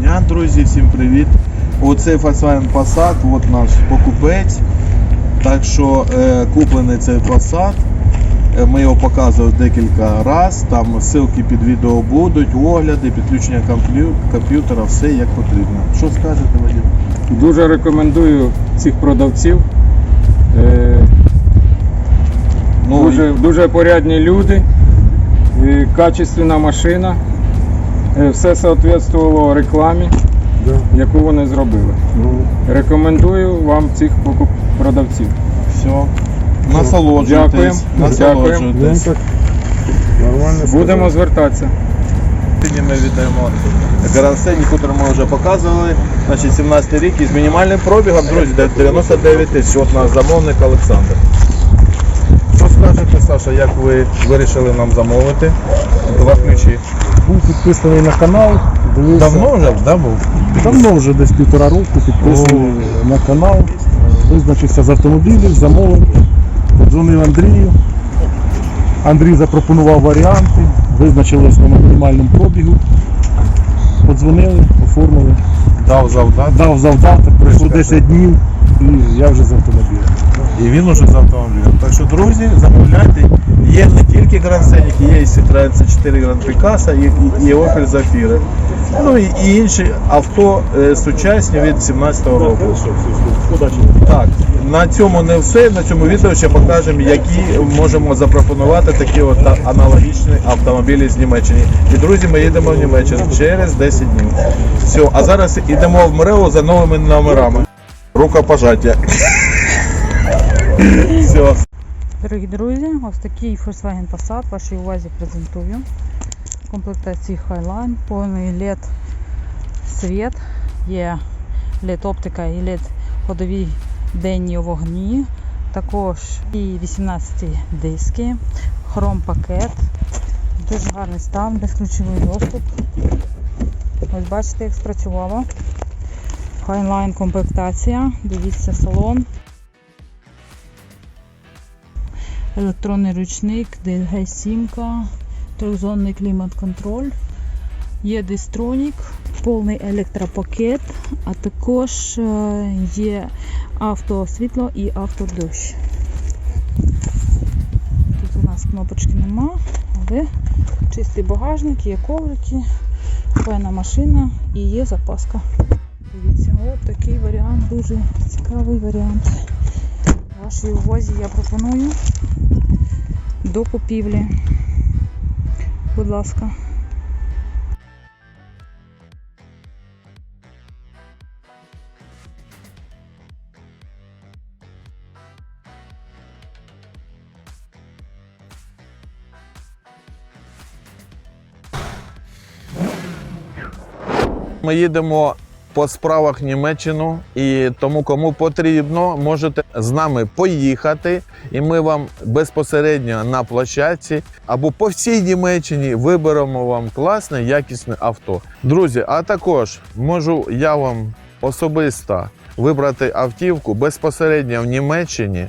дня, друзі, всім привіт. Оцей Volkswagen Passat, от наш покупець. Так що е, куплений цей Passat. Е, Ми його показували декілька разів. Там ссылки під відео будуть, огляди, підключення комп'ютера, все як потрібно. Що скажете, Вадим? Дуже рекомендую цих продавців. Е, Ну, Дуже, дуже порядні люди, е, качественна машина. Е, Все соответствувало рекламі, яку вони зробили. Рекомендую вам цих покуп- продавців. все. Насолоджуйтесь. Дякуємо. Насолоджуйтесь. Нормально. Будемо звертатися. Сьогодні ми віддаємо Гран-сцені, яку ми вже показували. Значить, 17 рік із мінімальним пробігом, друзі, 99 тисяч. От наш замовник Олександр. Що скажете, Саша, як ви вирішили нам замовити? Два ключі. Був підписаний на канал. Дивився. Давно вже да, був? Давно вже десь півтора року підписаний на канал. Визначився з автомобілів, замовив. Подзвонив Андрію. Андрій запропонував варіанти, визначились на мінімальному пробігу. Подзвонили, оформили. Дав завдати. Дав завдаток, пройшло 10 днів і я вже з автомобілем. І він уже з автомобілем. Так що, друзі, замовляйте. Є не тільки Scenic, є і Citroen C4 Grand Picasso, і, і, Opel Zafira. Ну і, інші авто е, сучасні від 17-го року. Так, на цьому не все. На цьому відео ще покажемо, які можемо запропонувати такі от аналогічні автомобілі з Німеччини. І друзі, ми їдемо в Німеччину через 10 днів. Все, а зараз йдемо в МРЕО за новими номерами. Рукопожаття. Все. Дорогі друзі, ось такий Volkswagen Passat вашій увазі презентую. В комплектації Highline, повний LED світ, є LED оптика і LED ходові денні вогні. Також і 18 диски, хром пакет, дуже гарний стан, безключовий доступ. Ось бачите, як спрацювало. Highline комплектація, дивіться салон. Електронний ручник, DLG сімка, трьохзонний клімат-контроль, є дистронік, повний електропакет, а також е, є автосвітло і автодощ. Тут у нас кнопочки нема, але чистий багажник, є коврики, файна машина і є запаска. Дивіться, от такий варіант, дуже цікавий варіант. Вашій увазі я пропоную до купівлі. Будь ласка. Ми їдемо по справах Німеччину, і тому кому потрібно, можете з нами поїхати, і ми вам безпосередньо на площадці або по всій Німеччині виберемо вам класне, якісне авто. Друзі, а також можу я вам особисто вибрати автівку безпосередньо в Німеччині,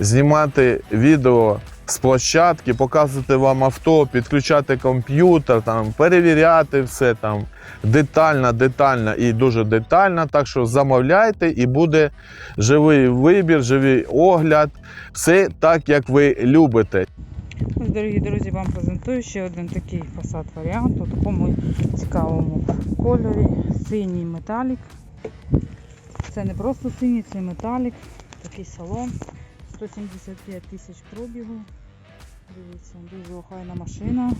знімати відео з площадки, показувати вам авто, підключати комп'ютер, там перевіряти все там детально, детально і дуже детально. Так що замовляйте, і буде живий вибір, живий огляд. Все так, як ви любите. Дорогі друзі, вам презентую ще один такий Passat варіант у такому цікавому кольорі. Синій металік. Це не просто синій, це металік. Такий салон. 175 тисяч пробігу. Дивіться, дуже охайна машина.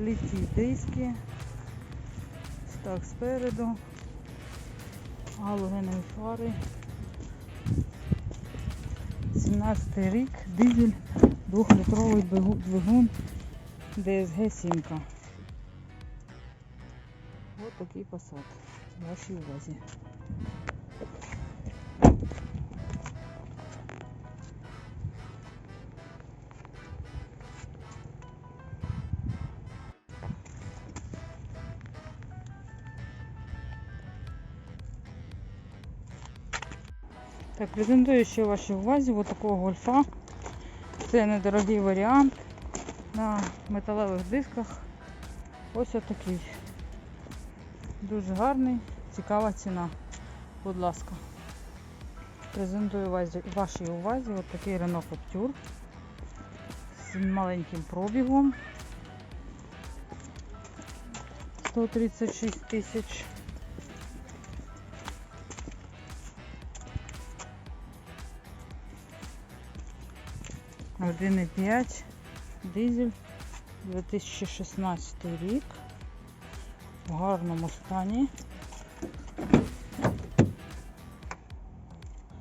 Літі диски. Так, спереду. Галогенові фари. 17 рік, дизель, 2-літровий двигун DSG 7. Такий посад. Вашій увазі. Так, презентую ще вашій увазі ось такого гольфа Це недорогий варіант на металевих дисках. Ось отакий. Дуже гарний, цікава ціна. Будь ласка. Презентую вашій увазі от такий Renault Captur з маленьким пробігом. 136 тисяч. Один і п'ять дизель 2016 рік в гарному стані.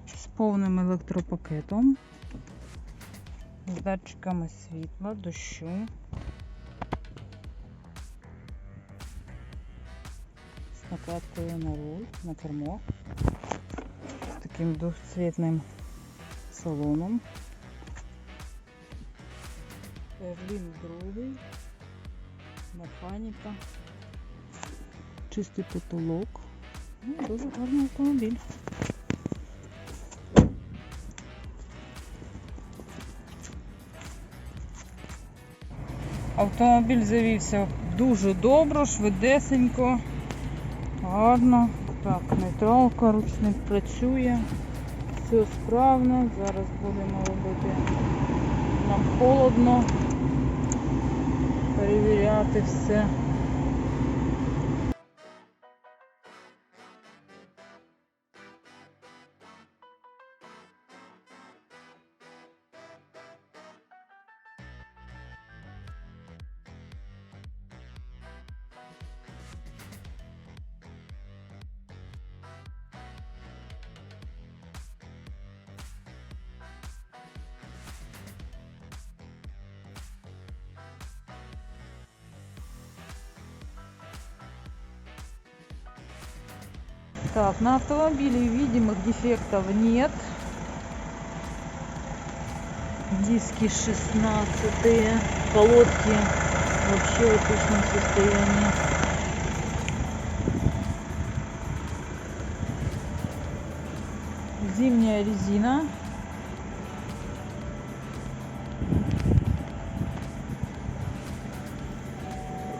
З повним електропакетом, з датчиками світла, дощу, з накладкою на руль, на кермо, з таким двохцвітним салоном. Берлін другий, механіка, чистий потолок. Ну, дуже гарний автомобіль. Автомобіль завівся дуже добре, швидесенько, гарно. Так, нейтралка, ручник працює, все справно. Зараз будемо робити нам холодно перевіряти все. Так, на автомобиле видимых дефектов нет. Диски 16 колодки вообще в отличном состоянии. Зимняя резина.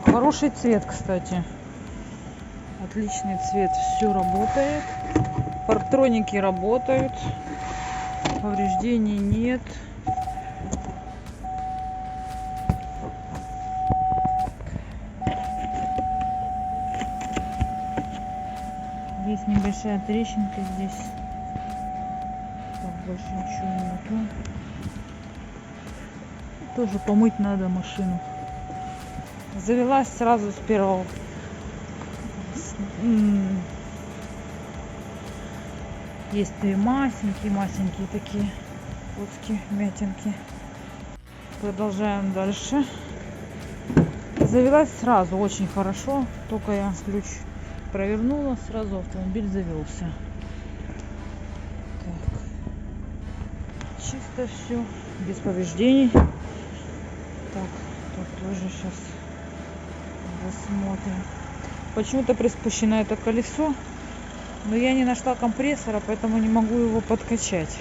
Хороший цвет, кстати. Отличный цвет, все работает. Парктроники работают. Повреждений нет. Есть небольшая трещинка здесь. Так, больше ничего нету. Тоже помыть надо машину. Завелась сразу с первого Есть и масенькие-масенькие такие куски, мятинки. Продолжаем дальше. Завелась сразу, очень хорошо. Только я ключ провернула, сразу автомобиль завелся. Так. Чисто все, без повреждений. Так, тут тоже сейчас рассмотрим. Почему-то приспущено это колесо. Но я не нашла компрессора, поэтому не могу его подкачать.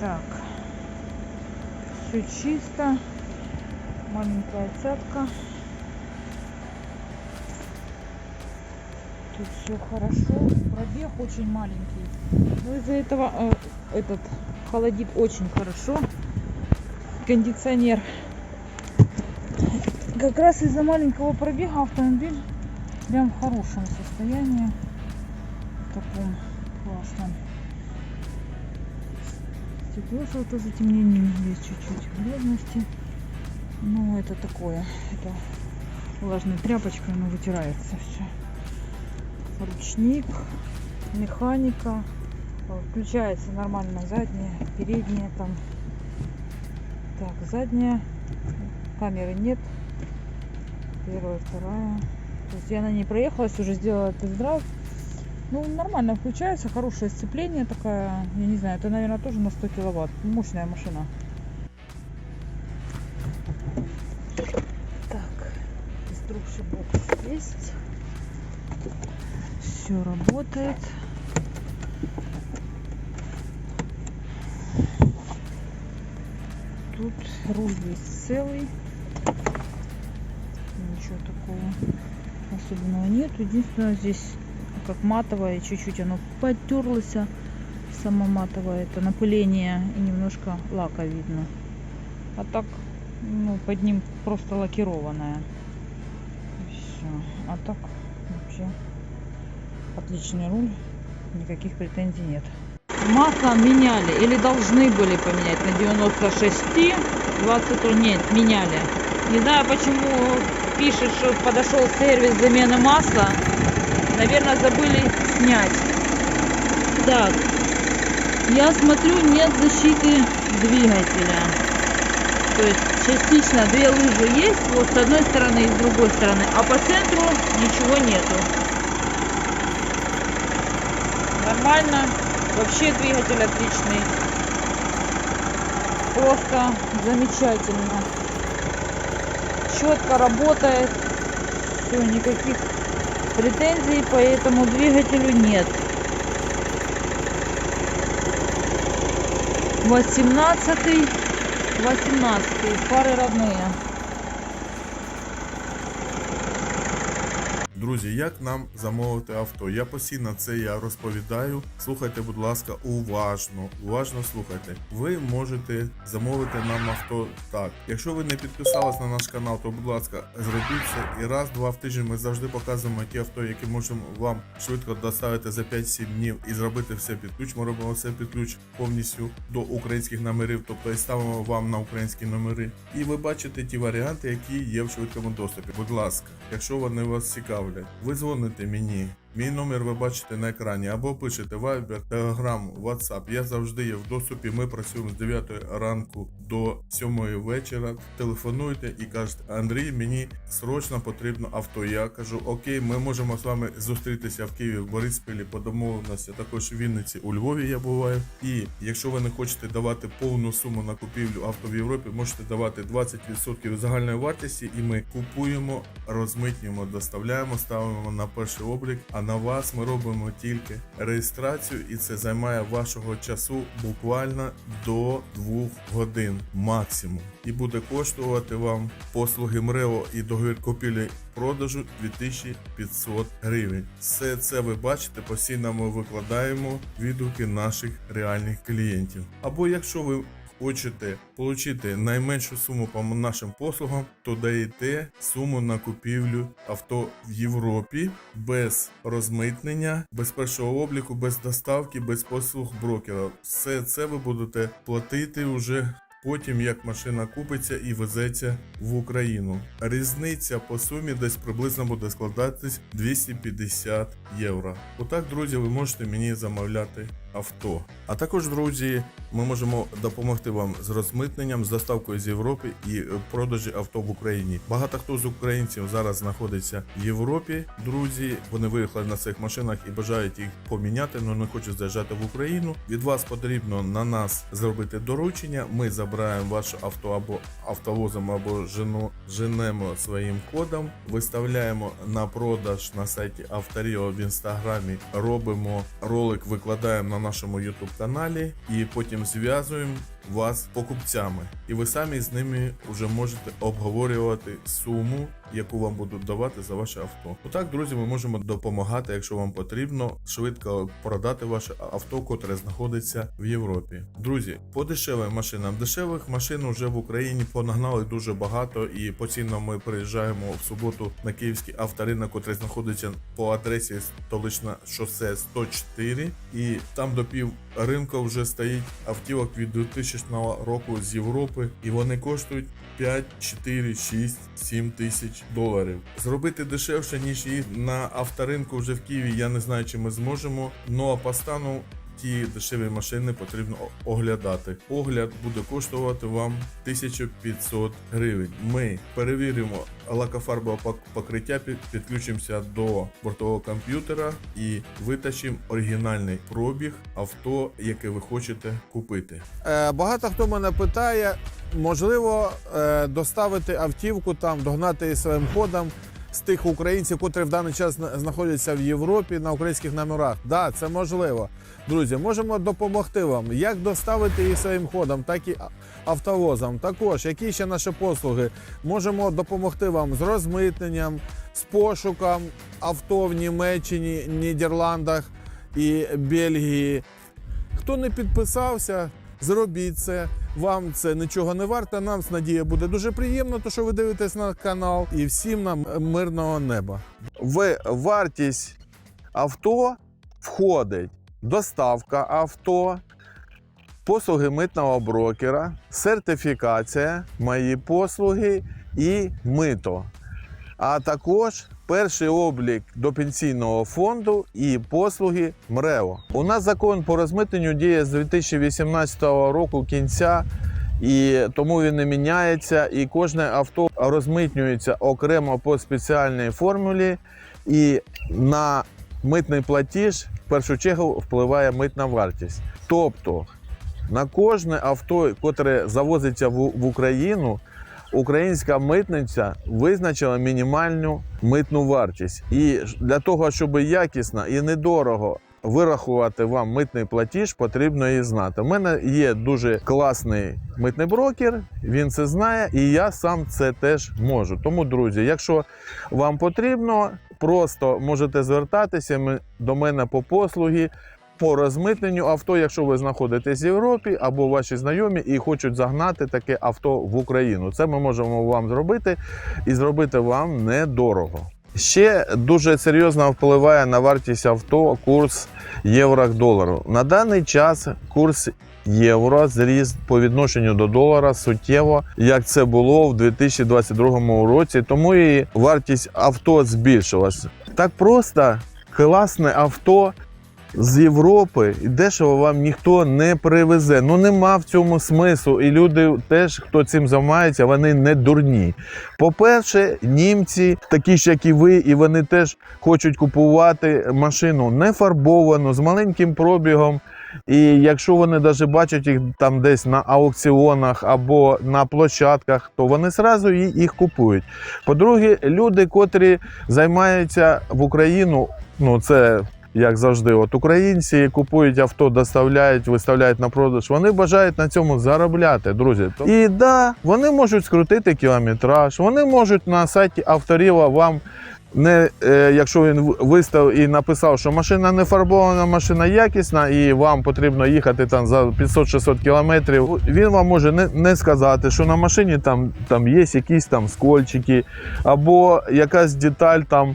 Так. Все чисто. Маленькая цепка. Тут все хорошо. Пробег очень маленький. Но из-за этого э, этот холодит очень хорошо. Кондиционер. Как раз из-за маленького пробега автомобиль прям в хорошем состоянии. В таком классном. Стекло что-то затемнение есть чуть-чуть бледности. Ну, это такое. Это влажной тряпочкой оно вытирается все. Ручник, механика. Включается нормально задняя, передняя там. Так, задняя. Камеры нет первая, вторая. То есть я на ней проехалась, уже сделала тест-драйв. Ну, нормально включается, хорошее сцепление такая. Я не знаю, это, наверное, тоже на 100 киловатт. Мощная машина. Так, инструкция бокс есть. Все работает. Тут руль есть целый. Ничего такого особенного нет. Единственное, здесь как матовое, чуть-чуть оно потерлось. Само матовое, это напыление и немножко лака видно. А так, ну, под ним просто лакированное. Все. А так вообще отличный руль. Никаких претензий нет. Масло меняли или должны были поменять на 96 20 нет, меняли. Не знаю почему пишет, что подошел сервис замены масла. Наверное, забыли снять. Так, я смотрю, нет защиты двигателя. То есть частично две лыжи есть, вот с одной стороны и с другой стороны, а по центру ничего нету. Нормально. Вообще двигатель отличный. Просто замечательно. Четко работает. Все, никаких претензий по этому двигателю нет. 18 18 фары родные. Друзі, як нам замовити авто? Я постійно це я розповідаю. Слухайте, будь ласка, уважно, уважно слухайте. Ви можете замовити нам авто так. Якщо ви не підписались на наш канал, то будь ласка, зробіть це. І раз-два в тиждень ми завжди показуємо ті авто, які можемо вам швидко доставити за 5-7 днів і зробити все під ключ. Ми робимо все під ключ повністю до українських номерів, тобто і ставимо вам на українські номери. І ви бачите ті варіанти, які є в швидкому доступі. Будь ласка, якщо вони вас цікавлять, ви дзвоните мені. Мій номер ви бачите на екрані або пишете Viber, Telegram, WhatsApp. Я завжди є в доступі. Ми працюємо з 9 ранку до 7 вечора. Телефонуйте і кажете, Андрій, мені срочно потрібно авто. Я кажу, окей, ми можемо з вами зустрітися в Києві, в Бориспілі по домовленості, також в Вінниці, у Львові я буваю. І якщо ви не хочете давати повну суму на купівлю авто в Європі, можете давати 20% загальної вартості, і ми купуємо, розмитнюємо, доставляємо, ставимо на перший облік. А на вас ми робимо тільки реєстрацію, і це займає вашого часу буквально до 2 годин максимум. І буде коштувати вам послуги МРЕО і договір купівлі продажу 2500 гривень. Все це ви бачите, постійно ми викладаємо відгуки наших реальних клієнтів. Або якщо ви хочете отримати найменшу суму по нашим послугам, то даєте суму на купівлю авто в Європі без розмитнення, без першого обліку, без доставки, без послуг брокера. Все це ви будете платити вже. Потім як машина купиться і везеться в Україну. Різниця по сумі десь приблизно буде складатись 250 євро. Отак, друзі, ви можете мені замовляти авто. А також, друзі, ми можемо допомогти вам з розмитненням, з доставкою з Європи і е, продажі авто в Україні. Багато хто з українців зараз знаходиться в Європі. Друзі, вони виїхали на цих машинах і бажають їх поміняти, але не хочуть заїжджати в Україну. Від вас потрібно на нас зробити доручення. Ми забираємо ваше авто або автовозом, або жену женемо своїм кодом, виставляємо на продаж на сайті Авторіо в інстаграмі. Робимо ролик, викладаємо на нашому YouTube каналі і потім зв'язуємо вас з покупцями. І ви самі з ними вже можете обговорювати суму, яку вам будуть давати за ваше авто. Отак, друзі, ми можемо допомагати, якщо вам потрібно, швидко продати ваше авто, котре знаходиться в Європі. Друзі, по дешевим машинам. Дешевих машин вже в Україні понагнали дуже багато, і постійно ми приїжджаємо в суботу на київський авторинок, котрий знаходиться по адресі столичне шосе 104. І там до пів ринку вже стоїть автівок від 2000 року з Європи, і вони коштують 5, 4, 6, 7 тисяч доларів. Зробити дешевше, ніж її на авторинку вже в Києві, я не знаю, чи ми зможемо. Ну а по стану ті дешеві машини потрібно оглядати. Огляд буде коштувати вам 1500 гривень. Ми перевіримо лакофарбове покриття, підключимося до бортового комп'ютера і витащимо оригінальний пробіг авто, яке ви хочете купити. Е, багато хто мене питає, можливо, е, доставити автівку там, догнати своїм ходом. З тих українців, котрі в даний час зна- знаходяться в Європі на українських номерах. Да, це можливо. Друзі, можемо допомогти вам, як доставити їх своїм ходом, так і автовозом. Також які ще наші послуги. Можемо допомогти вам з розмитненням, з пошуком авто в Німеччині, Нідерландах і Бельгії. Хто не підписався, зробіть це. Вам це нічого не варто. Нам з Надія буде дуже приємно, то що ви дивитесь на канал. І всім нам мирного неба. В вартість авто входить доставка авто, послуги митного брокера, сертифікація, мої послуги і мито. А також перший облік до пенсійного фонду і послуги МРЕО. У нас закон по розмитненню діє з 2018 року кінця. І тому він не міняється, і кожне авто розмитнюється окремо по спеціальній формулі, і на митний платіж в першу чергу впливає митна вартість. Тобто на кожне авто, котре завозиться в, Україну, українська митниця визначила мінімальну митну вартість. І для того, щоб якісно і недорого вирахувати вам митний платіж, потрібно її знати. У мене є дуже класний митний брокер, він це знає, і я сам це теж можу. Тому, друзі, якщо вам потрібно, просто можете звертатися до мене по послуги. По розмитненню авто, якщо ви знаходитесь в Європі або ваші знайомі і хочуть загнати таке авто в Україну, це ми можемо вам зробити і зробити вам недорого. Ще дуже серйозно впливає на вартість авто курс євро к долару. На даний час курс євро зріс по відношенню до долара суттєво, як це було в 2022 році. Тому і вартість авто збільшилась. Так просто класне авто з Європи і дешево вам ніхто не привезе. Ну нема в цьому смислу. І люди теж, хто цим займається, вони не дурні. По-перше, німці, такі ж, як і ви, і вони теж хочуть купувати машину не фарбовану, з маленьким пробігом. І якщо вони навіть бачать їх там десь на аукціонах або на площадках, то вони зразу їх купують. По-друге, люди, котрі займаються в Україну, ну це як завжди, от українці купують авто, доставляють, виставляють на продаж. Вони бажають на цьому заробляти, друзі. І да, вони можуть скрутити кілометраж, вони можуть на сайті авторіва вам. Не, е, якщо він вистав і написав, що машина не фарбована, машина якісна, і вам потрібно їхати там за 500-600 кілометрів, він вам може не, не сказати, що на машині там, там є якісь там скольчики, або якась деталь там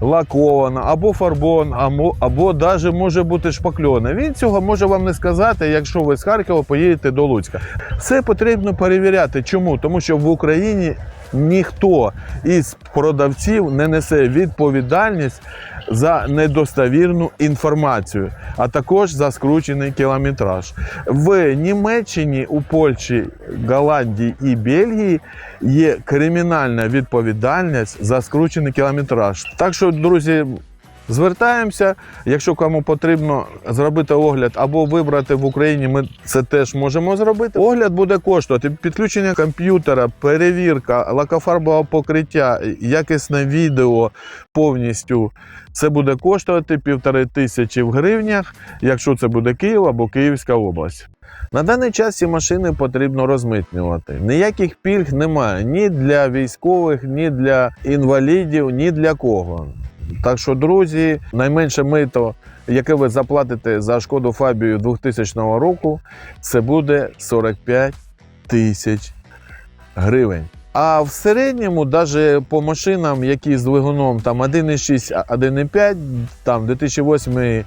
лакована, або фарбована, або, або навіть може бути шпакльона. Він цього може вам не сказати, якщо ви з Харкова поїдете до Луцька. Все потрібно перевіряти. Чому? Тому що в Україні ніхто із продавців не несе відповідальність за недостовірну інформацію, а також за скручений кілометраж. В Німеччині, у Польщі, Голландії і Бельгії є кримінальна відповідальність за скручений кілометраж. Так що, друзі. Звертаємося, якщо кому потрібно зробити огляд або вибрати в Україні, ми це теж можемо зробити. Огляд буде коштувати підключення комп'ютера, перевірка, лакофарбового покриття, якісне відео повністю. Це буде коштувати півтори тисячі в гривнях, якщо це буде Київ або Київська область. На даний час ці машини потрібно розмитнювати. Ніяких пільг немає ні для військових, ні для інвалідів, ні для кого. Так що, друзі, найменше мито, яке ви заплатите за шкоду Фабію 2000 року, це буде 45 тисяч гривень. А в середньому, навіть по машинам, які з двигуном там 1,6, 1,5, там 2008,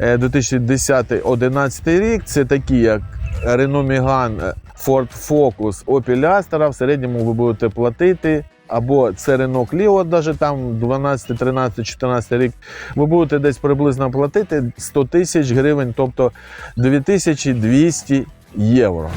е, 2010, 2011 рік, це такі як Renault Megane, Ford Focus, Opel Astra, в середньому ви будете платити. Або це Renault Clio, навіть там 12, 13, 14 рік, ви будете десь приблизно платити 100 тисяч гривень, тобто 2200 євро.